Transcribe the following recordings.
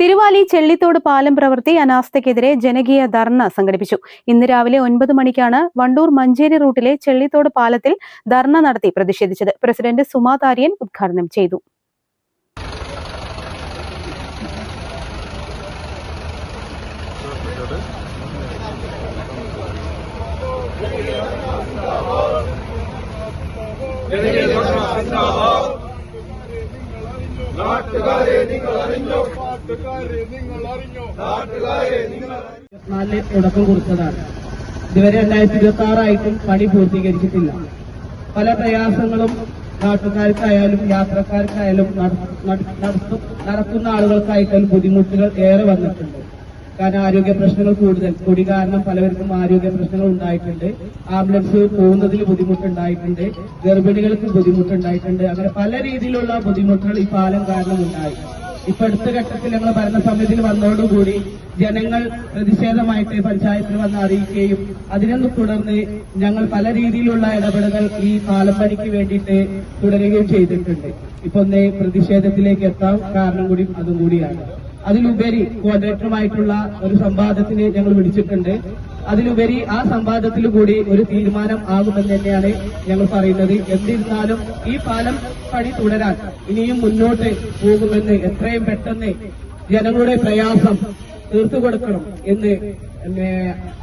Thiruvali Chellithode പാലം പ്രവൃത്തി അനാസ്ഥയ്ക്കെതിരെ ജനകീയ ധർണ സംഘടിപ്പിച്ചു. ഇന്ന് രാവിലെ ഒൻപത് മണിക്കാണ് വണ്ടൂർ മഞ്ചേരി റൂട്ടിലെ ചെള്ളിത്തോട് പാലത്തിൽ ധർണ നടത്തി പ്രതിഷേധിച്ചത്. പ്രസിഡന്റ് സുമാ താര്യൻ ഉദ്ഘാടനം ചെയ്തു. നാലിന് തുടക്കം കുറിച്ചതാണ്. ഇതുവരെ രണ്ടായിരത്തി ഇരുപത്തി ആറായിട്ടും പണി പൂർത്തീകരിച്ചിട്ടില്ല. പല പ്രയാസങ്ങളും നാട്ടുകാർക്കായാലും യാത്രക്കാർക്കായാലും നട- നട- നടത്തു- നടത്തുന്ന ആളുകൾക്കായിട്ടും ബുദ്ധിമുട്ടുകൾ ഏറെ വന്നിട്ടുണ്ട്. കാരണം ആരോഗ്യ പ്രശ്നങ്ങൾ കൂടുതൽ. കൊടി കാരണം പലവർക്കും ആരോഗ്യ പ്രശ്നങ്ങൾ ഉണ്ടായിട്ടുണ്ട്. ആംബുലൻസ് പോകുന്നതിൽ ബുദ്ധിമുട്ടുണ്ടായിട്ടുണ്ട്. ഗർഭിണികൾക്ക് ബുദ്ധിമുട്ടുണ്ടായിട്ടുണ്ട്. അങ്ങനെ പല രീതിയിലുള്ള ബുദ്ധിമുട്ടുകൾ ഈ പാലം കാരണം ഉണ്ടായി. ഇപ്പൊ അടുത്ത ഘട്ടത്തിൽ ഞങ്ങൾ ഭരണസമിതിയിൽ വന്നതോടുകൂടി ജനങ്ങൾ പ്രതിഷേധമായിട്ട് പഞ്ചായത്തിൽ വന്ന് അറിയിക്കുകയും അതിനെ തുടർന്ന് ഞങ്ങൾ പല രീതിയിലുള്ള ഇടപെടലുകൾ ഈ പാലം പണിക്ക് വേണ്ടിയിട്ട് തുടരുകയും ചെയ്തിട്ടുണ്ട്. ഇപ്പൊ ഒന്ന് പ്രതിഷേധത്തിലേക്ക് എത്താൻ കാരണം കൂടി അതും കൂടിയാണ്. അതിലുപരി കോർഡിനേറ്ററുമായിട്ടുള്ള ഒരു സംവാദത്തിന് ഞങ്ങൾ വിളിച്ചിട്ടുണ്ട്. അതിലുപരി ആ സംവാദത്തിൽ കൂടി ഒരു തീരുമാനം ആകുമെന്ന് തന്നെയാണ് ഞങ്ങൾ പറയുന്നത്. എന്നിരുന്നാലും ഈ പാലം പണി തുടരാൻ ഇനിയും മുന്നോട്ട് പോകുമെന്ന് എത്രയും പെട്ടെന്ന് ജനങ്ങളുടെ പ്രയാസം തീർത്തു കൊടുക്കണം എന്ന്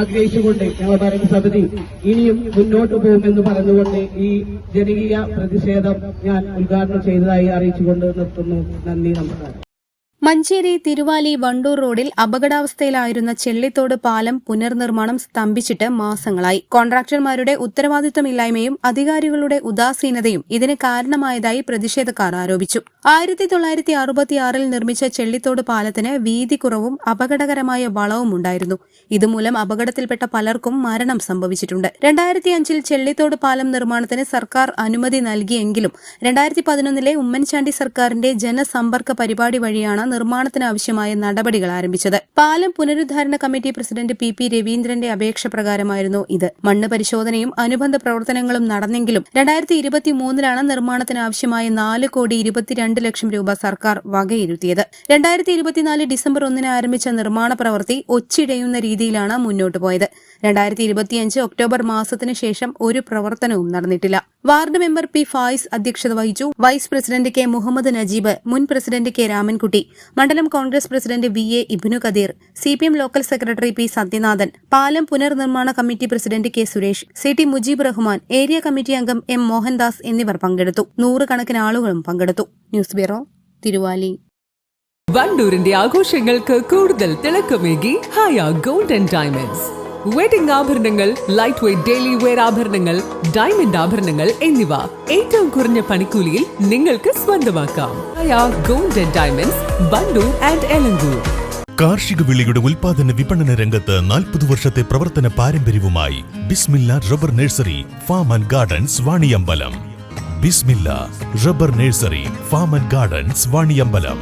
ആഗ്രഹിച്ചുകൊണ്ട് ഞങ്ങൾ പറയുന്ന സമിതി ഇനിയും മുന്നോട്ട് പോകുമെന്ന് പറഞ്ഞുകൊണ്ട് ഈ ജനകീയ പ്രതിഷേധം ഞാൻ ഉദ്ഘാടനം ചെയ്തതായി അറിയിച്ചുകൊണ്ട് നിർത്തുന്നു. നന്ദി നമസ്കാരം. മഞ്ചേരി തിരുവാലി വണ്ടൂർ റോഡിൽ അപകടാവസ്ഥയിലായിരുന്ന ചെള്ളിത്തോട് പാലം പുനർനിർമ്മാണം സ്തംഭിച്ചിട്ട് മാസങ്ങളായി. കോൺട്രാക്ടർമാരുടെ ഉത്തരവാദിത്തമില്ലായ്മയും അധികാരികളുടെ ഉദാസീനതയും ഇതിന് കാരണമായതായി പ്രതിഷേധക്കാർ ആരോപിച്ചു. ആയിരത്തി തൊള്ളായിരത്തി അറുപത്തിയാറിൽ നിർമ്മിച്ച ചെള്ളിത്തോട് പാലത്തിന് വീതി കുറവും അപകടകരമായ വളവും ഉണ്ടായിരുന്നു. ഇതുമൂലം അപകടത്തിൽപ്പെട്ട പലർക്കും മരണം സംഭവിച്ചിട്ടുണ്ട്. രണ്ടായിരത്തി അഞ്ചിൽ ചെള്ളിത്തോട് പാലം നിർമ്മാണത്തിന് സർക്കാർ അനുമതി നൽകിയെങ്കിലും രണ്ടായിരത്തി പതിനൊന്നിലെ ഉമ്മൻചാണ്ടി സർക്കാരിന്റെ ജനസമ്പർക്ക പരിപാടി വഴിയാണ് നിർമ്മാണത്തിനാവശ്യമായ നടപടികൾ ആരംഭിച്ചത്. പാലം പുനരുദ്ധാരണ കമ്മിറ്റി പ്രസിഡന്റ് പി പി രവീന്ദ്രന്റെ അപേക്ഷ പ്രകാരമായിരുന്നു ഇത്. മണ്ണ് പരിശോധനയും അനുബന്ധ പ്രവർത്തനങ്ങളും നടന്നെങ്കിലും രണ്ടായിരത്തി ഇരുപത്തിമൂന്നിലാണ് നിർമ്മാണത്തിനാവശ്യമായ നാല് കോടി ഇരുപത്തിരണ്ട് ലക്ഷം രൂപ സർക്കാർ വകയിരുത്തിയത്. രണ്ടായിരത്തി ഇരുപത്തിനാല് ഡിസംബർ ഒന്നിന് ആരംഭിച്ച നിർമ്മാണ പ്രവൃത്തി ഒച്ചിടയുന്ന രീതിയിലാണ് മുന്നോട്ട് പോയത്. രണ്ടായിരത്തി ഇരുപത്തിയഞ്ച് ഒക്ടോബർ മാസത്തിന് ശേഷം ഒരു പ്രവർത്തനവും നടന്നിട്ടില്ല. വാർഡ് മെമ്പർ പി ഫായിസ് അധ്യക്ഷത വഹിച്ചു. Vice president K Muhammad Najeeb മുൻ പ്രസിഡന്റ് കെ രാമൻകുട്ടി മണ്ഡലം Congress president V A Ibnu Kadeer C P M local secretary P Sathyanathan പാലം പുനർനിർമ്മാണ committee president K Suresh C T Mujeeb Rahman area committee അംഗം M Mohandas എന്നിവർ പങ്കെടുത്തു. നൂറുകണക്കിന് ആളുകളും പങ്കെടുത്തു. News bureau Thiruvali. വണ്ടൂരിന്റെ ആഘോഷങ്ങൾക്ക് കൂടുതൽ തിളക്കമേകി ഹയ ഗോൾഡൻ ഡയമണ്ട്സ്. വെഡിംഗ് ആഭരണങ്ങൾ ലൈറ്റ് വെയ്റ്റ് ഡെയിലി വെയർ ആഭരണങ്ങൾ ഡയമണ്ട് ആഭരണങ്ങൾ എന്നിവ. ഏറ്റവും കുറഞ്ഞ പണിക്കൂലിയിൽ നിങ്ങൾക്ക് സ്വന്തമാക്കാം. Gold and diamonds Wandoor and Elankur കാർഷിക വിളിയുടെ ഉൽപാദന വിപണന രംഗത്ത് നാൽപ്പത് വർഷത്തെ പ്രവർത്തന പാരമ്പര്യവുമായി Bismilla rubber nursery farm and gardens Vaniyambalam. Bismilla rubber nursery farm and gardens Vaniyambalam.